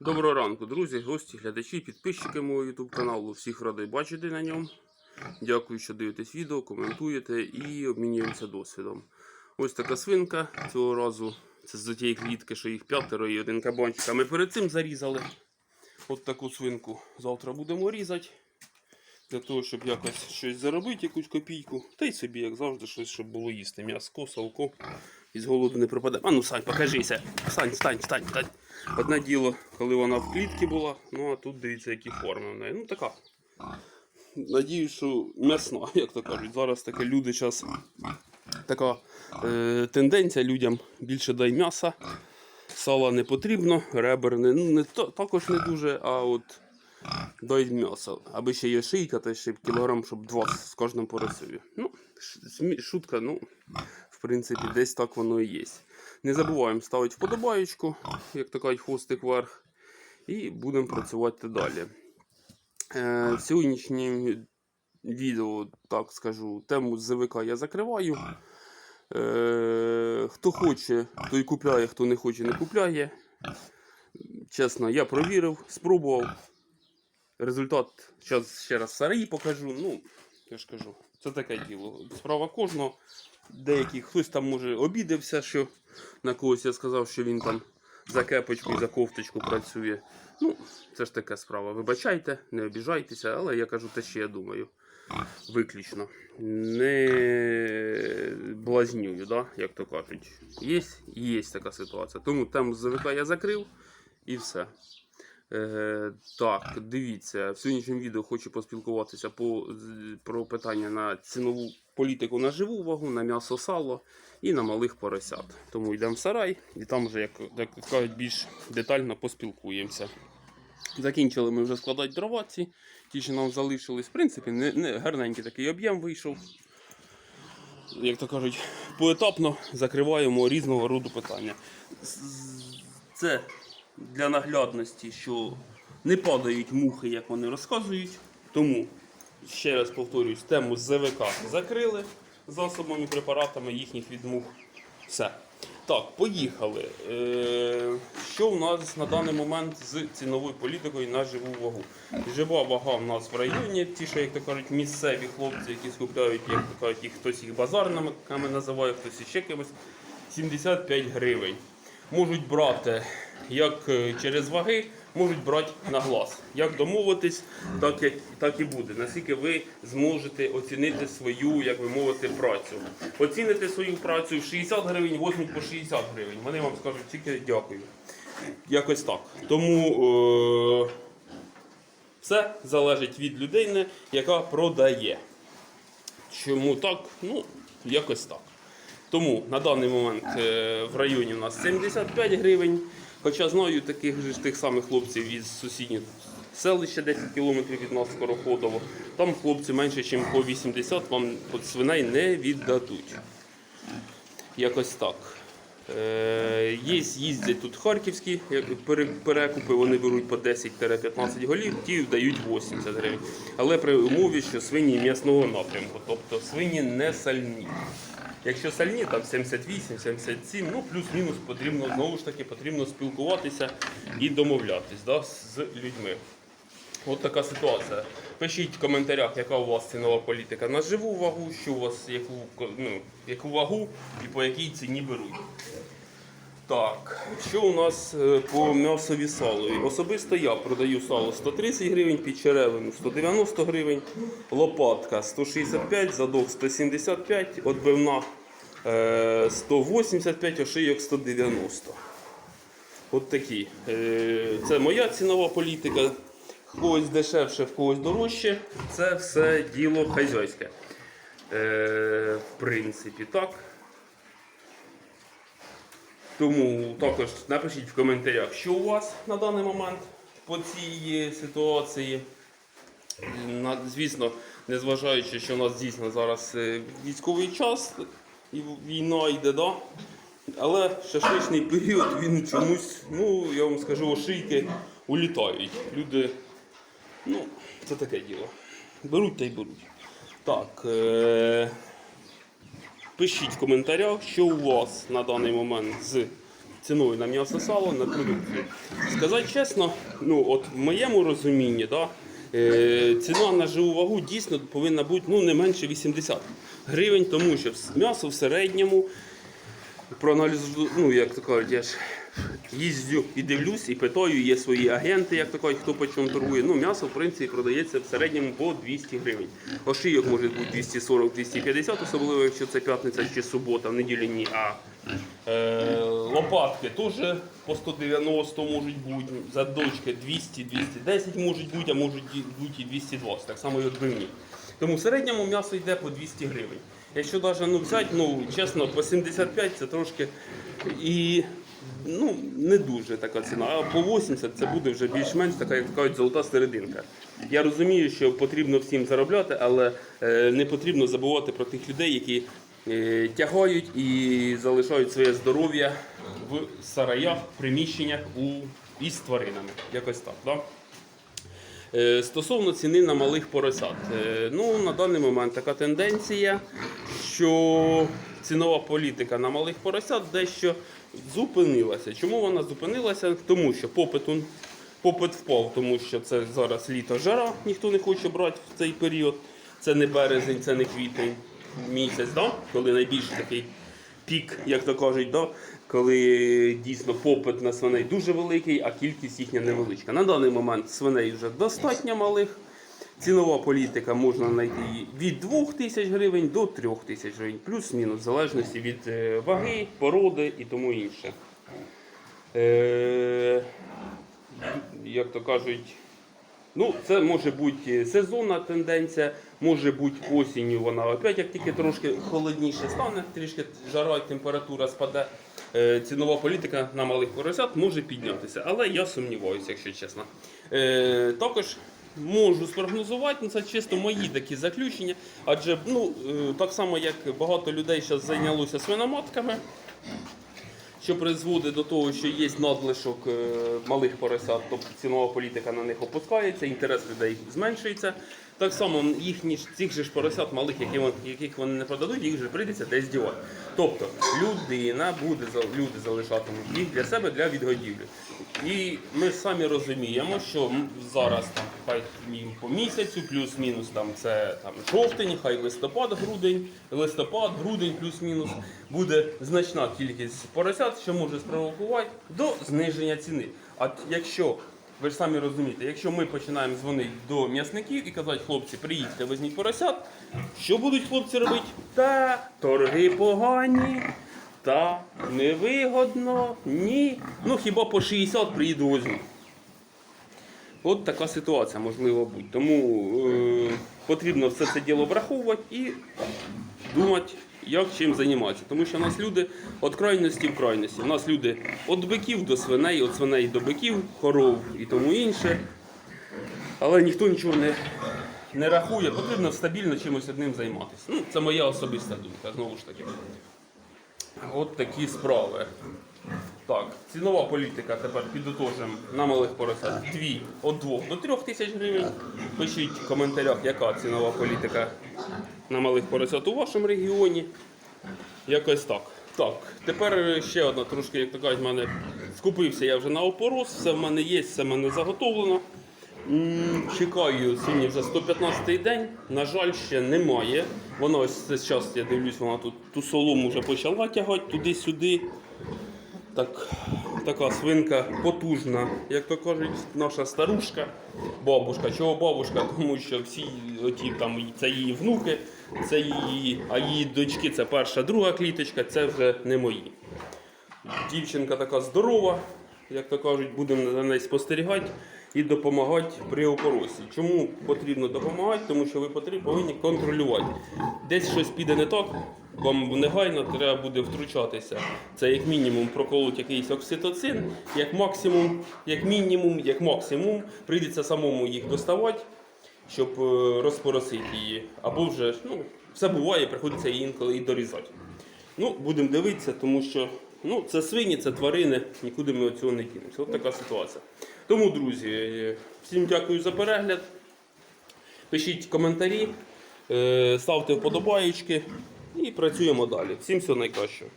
Доброго ранку, друзі, гості, глядачі, підписчики мого YouTube каналу. Всіх радий бачити на ньому. Дякую, що дивитесь відео, коментуєте і обмінюємося досвідом. Ось така свинка цього разу. Це з тієї клітки, що їх п'ятеро і один кабанчик. А ми перед цим зарізали от таку свинку. Завтра будемо різати. Для того, щоб якось щось заробити, якусь копійку. Та й собі, як завжди, щось, щоб було їсти. М'яско, салко. І з голоду не пропаде. А ну, Сань, покажися. Сань, стань, стань, стань. Одне діло, коли вона в клітці була, ну а тут дивіться, які форми в неї. Ну така. Надіюсь, що м'ясна, як то кажуть. Зараз таке люди зараз така е, тенденція людям більше дай м'яса. Сала не потрібно, ребер не, ну, не то, також не дуже, а от дай м'яса. Аби ще є шийка, то ще кілограм, щоб два з кожним поросові. Ну, шутка, ну, принципі, десь так воно і є. Не забуваємо ставити вподобаєчку, як то кажуть, хвостик вверх. І будемо працювати далі. Е, в відео, так скажу, тему ЗВК я закриваю. Е, хто хоче, той купляє, хто не хоче, не купляє. Чесно, я провірив, спробував. Результат зараз ще раз сарії покажу. Ну, я ж кажу, це таке діло. Справа кожного. Деякий хтось там може обідався, що на когось я сказав, що він там за кепочку і за кофточку працює. Ну, це ж така справа. Вибачайте, не обіжайтеся, але я кажу те, що я думаю. Виключно. Не блазнюю, да? як то кажуть. Є, є така ситуація. Тому тему ЗВК я закрив і все. Е, так, дивіться, в сьогоднішньому відео хочу поспілкуватися по, про питання на цінову політику на живу вагу, на м'ясо сало і на малих поросят. Тому йдемо в сарай і там вже, як, як кажуть, більш детально поспілкуємося. Закінчили ми вже складати дрова ці, ті, що нам залишились. В принципі, не, не гарненький такий об'єм вийшов. Як то кажуть, поетапно закриваємо різного роду питання. Це для наглядності, що не падають мухи, як вони розказують. Тому, ще раз повторюсь, тему ЗВК закрили засобами, і препаратами їхніх від мух. Все. Так, поїхали. Е, що у нас на даний момент з ціновою політикою на живу вагу? Жива вага в нас в районі, ті, що, як то кажуть, місцеві хлопці, які скупляють, як то кажуть, їх хтось їх базарними називає, хтось іще кимось, 75 гривень. Можуть брати як е, через ваги, можуть брати на глаз. Як домовитись, так, як, так і буде. Наскільки ви зможете оцінити свою, як ви мовите, працю. Оціните свою працю в 60 гривень, візьмуть по 60 гривень. Вони вам скажуть тільки дякую. Якось так. Тому е- все залежить від людини, яка продає. Чому так? Ну, якось так. Тому на даний момент е, в районі у нас 75 гривень. Хоча знаю таких ж тих самих хлопців із сусідніх селища 10 кілометрів від нас Скороходово. Там хлопці менше, ніж по 80 вам от свиней не віддадуть. Якось так. Е, є, їздять тут харківські перекупи, вони беруть по 10-15 голів, ті дають 80 гривень. Але при умові, що свині м'ясного напрямку, тобто свині не сальні. Якщо сальні, там 78, 77, ну плюс-мінус потрібно знову ж таки потрібно спілкуватися і домовлятись да, з людьми. От така ситуація. Пишіть в коментарях, яка у вас цінова політика на живу вагу, що у вас яку, ну, яку вагу і по якій ціні беруть. Так, що у нас е, по м'ясові салові? Особисто я продаю сало 130 гривень, під черевину 190 гривень, лопатка 165, задок 175, отбивна е, 185, ошийок 190. От такі. Е, Це моя цінова політика. В когось дешевше, в когось дорожче. Це все діло хазяйське. Е, В принципі, так. Тому також напишіть в коментарях, що у вас на даний момент по цій ситуації. Звісно, незважаючи, що у нас дійсно зараз е, військовий час і війна йде, да? але шашличний період він чомусь, ну я вам скажу, ошийки улітають. Люди, ну, це таке діло. Беруть та й беруть. Так. Е- Пишіть в коментарях, що у вас на даний момент з ціною на м'ясо сало на продукцію. Сказати чесно, ну от в моєму розумінні, да, е, ціна на живу вагу дійсно повинна бути ну, не менше 80 гривень, тому що м'ясо в середньому проаналізую, ну як то кажуть, я ж їздю і дивлюсь, і питаю, є свої агенти, як то кажуть, хто по чому торгує. Ну, м'ясо, в принципі, продається в середньому по 200 гривень. Ошийок може бути 240-250, особливо якщо це п'ятниця чи субота, в неділю ні. А е, лопатки теж по 190 можуть бути, задочки 200-210 можуть бути, а можуть бути і 220, так само і відбивні. Тому в середньому м'ясо йде по 200 гривень. Якщо навіть ну, взяти, ну, чесно, по 75 це трошки і ну, не дуже така ціна. А по 80 це буде вже більш-менш така, як кажуть, золота серединка. Я розумію, що потрібно всім заробляти, але е, не потрібно забувати про тих людей, які е, тягають і залишають своє здоров'я в сараях, в приміщеннях у, із тваринами. Якось так. Да? Е, Стосовно ціни на малих поросят, ну на даний момент така тенденція, що цінова політика на малих поросят дещо зупинилася. Чому вона зупинилася? Тому що попиту, попит впав, тому що це зараз літо жара, ніхто не хоче брати в цей період. Це не березень, це не квітень місяць, да? коли найбільший такий пік, як то кажуть, да? коли дійсно попит на свиней дуже великий, а кількість їхня невеличка. На даний момент свиней вже достатньо малих. Цінова політика можна знайти від 2 тисяч гривень до 3 тисяч гривень, плюс-мінус, в залежності від е, ваги, породи і тому інше. Е, як то кажуть, Ну, це може бути сезонна тенденція, може бути осінню вона опять, як тільки трошки холодніше стане, трішки жара, температура спаде. е, Цінова політика на малих поросят може піднятися, але я сумніваюся, якщо чесно. Е, також можу спрогнозувати, ну, це чисто мої такі заключення, адже ну, е, так само як багато людей зараз зайнялося свиноматками, що призводить до того, що є надлишок е, малих поросят, тобто цінова політика на них опускається, інтерес людей зменшується. Так само їхні ж цих же ж поросят малих, які вон- яких вони не продадуть, їх же прийдеться десь дівати. Тобто людина буде люди залишатимуть їх для себе для відгодівлі. І ми самі розуміємо, що зараз там хай по місяцю, плюс-мінус там це там жовтень, хай листопад, грудень, листопад, грудень, плюс-мінус буде значна кількість поросят, що може спровокувати до зниження ціни. А якщо ви ж самі розумієте, якщо ми починаємо дзвонити до м'ясників і казати, хлопці, приїдьте, візьміть поросят, що будуть хлопці робити? Та торги погані, та невигодно, ні. Ну хіба по 60 приїду візьму. От така ситуація можливо бути. Тому е, потрібно все це діло враховувати і думати, як чим займатися. Тому що у нас люди від крайності в крайності. У нас люди від биків до свиней, від свиней до биків, коров і тому інше. Але ніхто нічого не, не рахує, потрібно стабільно чимось одним займатися. Ну, це моя особиста думка, знову ж таки. От такі справи. Так, цінова політика тепер підотожимо на малих поросят. Дві від 2 до 3 тисяч гривень. Пишіть в коментарях, яка цінова політика на малих поросят у вашому регіоні. Якось так. Так, тепер ще одна трошки, як то кажуть, в мене скупився я вже на опорос, все в мене є, все в мене заготовлено. Чекаю сьогодні вже 115-й день. На жаль, ще немає. Воно ось зараз, я дивлюсь, вона тут ту солому вже почала тягати туди-сюди. Так, така свинка потужна, як то кажуть, наша старушка, бабушка. Чого бабушка? Тому що всі оті там це її внуки, це її, а її дочки це перша, друга кліточка, це вже не мої. Дівчинка така здорова, як то кажуть, будемо за нею спостерігати і допомагати при опоросі. Чому потрібно допомагати? Тому що ви повинні контролювати. Десь щось піде не так, вам негайно треба буде втручатися. Це як мінімум проколоть якийсь окситоцин, як максимум, як мінімум, як максимум, прийдеться самому їх доставати, щоб е, розпоросити її. Або вже ну, все буває, приходиться її інколи і дорізати. Ну, будемо дивитися, тому що ну, це свині, це тварини, нікуди ми цього не дінемося. От така ситуація. Тому, друзі, е, всім дякую за перегляд. Пишіть коментарі, е, ставте вподобаєчки і працюємо далі. Всім всього найкращого.